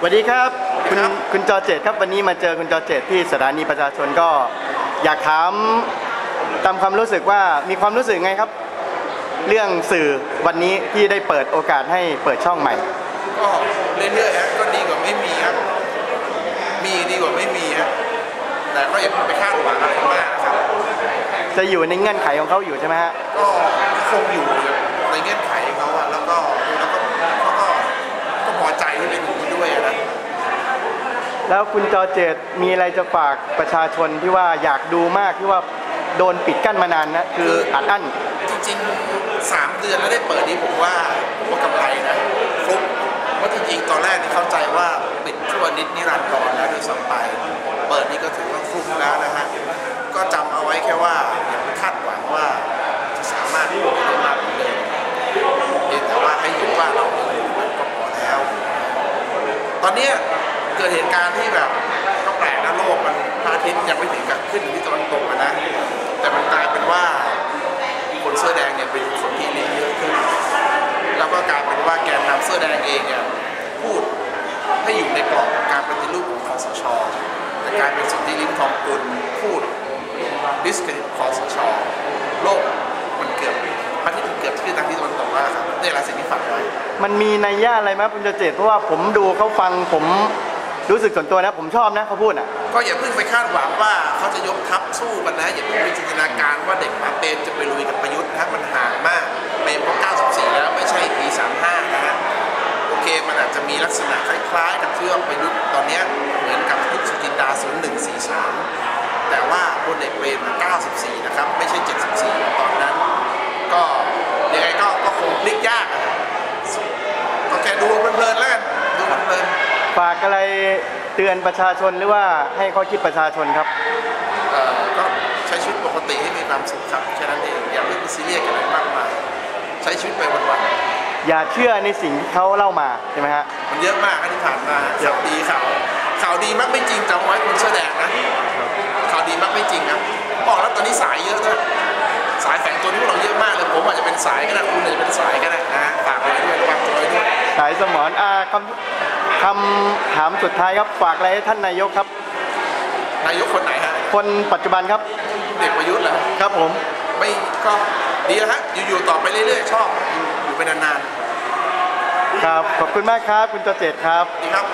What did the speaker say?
สวัสดีครับคุณครับคุณจอเจตครับวันนี้มาเจอคุณจอเจตที่สถานีประชาชนก็อยากถามตามความรู้สึกว่ามีความรู้สึกไงครับ เรื่องสื่อวันนี้ที่ได้เปิดโอกาสให้เปิดช่องใหม่ ก็เรื่อยๆฮะก็ดีกว่าไม่มีครับ มีดีกว่าไม่มีฮะแต่ก็อย่าเพิ่งไปคาดหวังอะไรมากนะครับ จะอยู่ในเงื่อนไขของเขาอยู่ใช่ไหมฮะก็คงอยู่ในเงื่อนไขเขาอะแล้วก็แล้วก็เขาก็ก็พอใจที่เป็นอย่างนี้ด้วยอะนะ แล้วคุณจอเจตมีอะไรจะฝากประชาชนที่ว่าอยากดูมากที่ว่าโดนปิดกั้นมานานนะคืออัดอั้นจริงๆสามเดือนแล้วได้เปิดนี้ผมว่าผมว่ากำไรนะฟลุกว่าจริงๆตอนแรกนี่เข้าใจว่าปิดชั่วนิดนิรันดรแล้วด้วยสัมไป เปิดนี้ก็ถือว่าฟลุกแล้วนะฮะก็จำเอาไว้แค่ว่าอย่าไปคาดหวังว่าจะสามารถพูดได้มากกว่าเดิมเพียงแต่ว่าให้รู้ว่าเรามีมันก็พอแล้ว ตอนเนี้ย เกิดเหตุการณ์ที่แบบก็แปลกนะโลกมันพระอาทิตย์ยังไม่ถึงกับขึ้นที่ตะวันตกอะนะ แต่มันกลายเป็นว่าคนเสื้อแดงเนี่ยไปดูคนที่นี่เยอะขึ้น แล้วก็กลายเป็นว่าแกนนำเสื้อแดงเองเนี่ยพูดให้อยู่ในกรอบการปฏิรูปของคอสชแต่กลายเป็นสุทธิลิ้มทองกุลพูดดิสเครดิตคอสชโลกมันเกือบพระอาทิตย์เกือบขึ้นทางที่ตะวันตกแล้วครับนี่แหละสิ่งที่ฝากไว้มันมีนัยยะอะไรไหมคุณจเจตเพราะว่าผมดูเขาฟังผม รู้สึกส่วนตัวนะผมชอบนะเขาพูดอะก็อย่าเพิ่งไปคาดหวังว่าเขาจะยกทัพสู้กันนะ อย่าเพิ่งไปจินตนาการว่าเด็กมาเปรมจะไปลุยกับประยุทธ์นะมันห่างมากเปรมก็94 แล้วไม่ใช่ปี 35 นะฮะโอเคมันอาจจะมีลักษณะคล้ายๆ กับที่ว่าประยุทธ์ตอนนี้เหมือนกับยุคสุจินดา 0143 แต่ว่าพลเอกเปรม94 นะครับ ไม่ใช่ 74 ตอนนั้นก็ยังไงก็ก็คงพลิกยากอะก็แค่ดูเพลินๆแล้วกันดูเพลินๆ ฝากอะไรเตือนประชาชนหรือว่าให้ข้อคิดประชาชนครับเอ่อก็ใช้ชีวิตปกติให้มีความสุขครับแค่นั้นเองอย่าเพิ่งไปซีเรียสกับอะไรมากมายใช้ชีวิตไปวันอย่าเชื่อในสิ่งที่เขาเล่ามาใช่ไหมฮะ ๆมันเยอะมากนะที่ผ่านมาข่าวดีข่าวข่าวดีมักไม่จริงจำไว้คนเสื้อแดงนะข่าวดีมักไม่จริงครับบอกแล้วตอนนี้สายเยอะนะสายแฝงตัวนี้พวกเราเยอะมากเลยผมอาจจะเป็นสายก็ได้คุณอาจจะเป็นสายก็ได้นะฝากไว้ด้วยระวังตัวไว้ด้วย สายสมอนอาคำ คำถามสุดท้ายครับฝากอะไรให้ท่านนายกครับ นายกคนไหนฮะคนปัจจุบันครับเด็กประยุทธ์เหรอครับผมไม่ก็ดีแล้วฮะอยู่ๆต่อไปเรื่อยๆชอบอยู่อยู่ไปนานครับขอบคุณมากครับคุณจอเจตครับๆดีครับ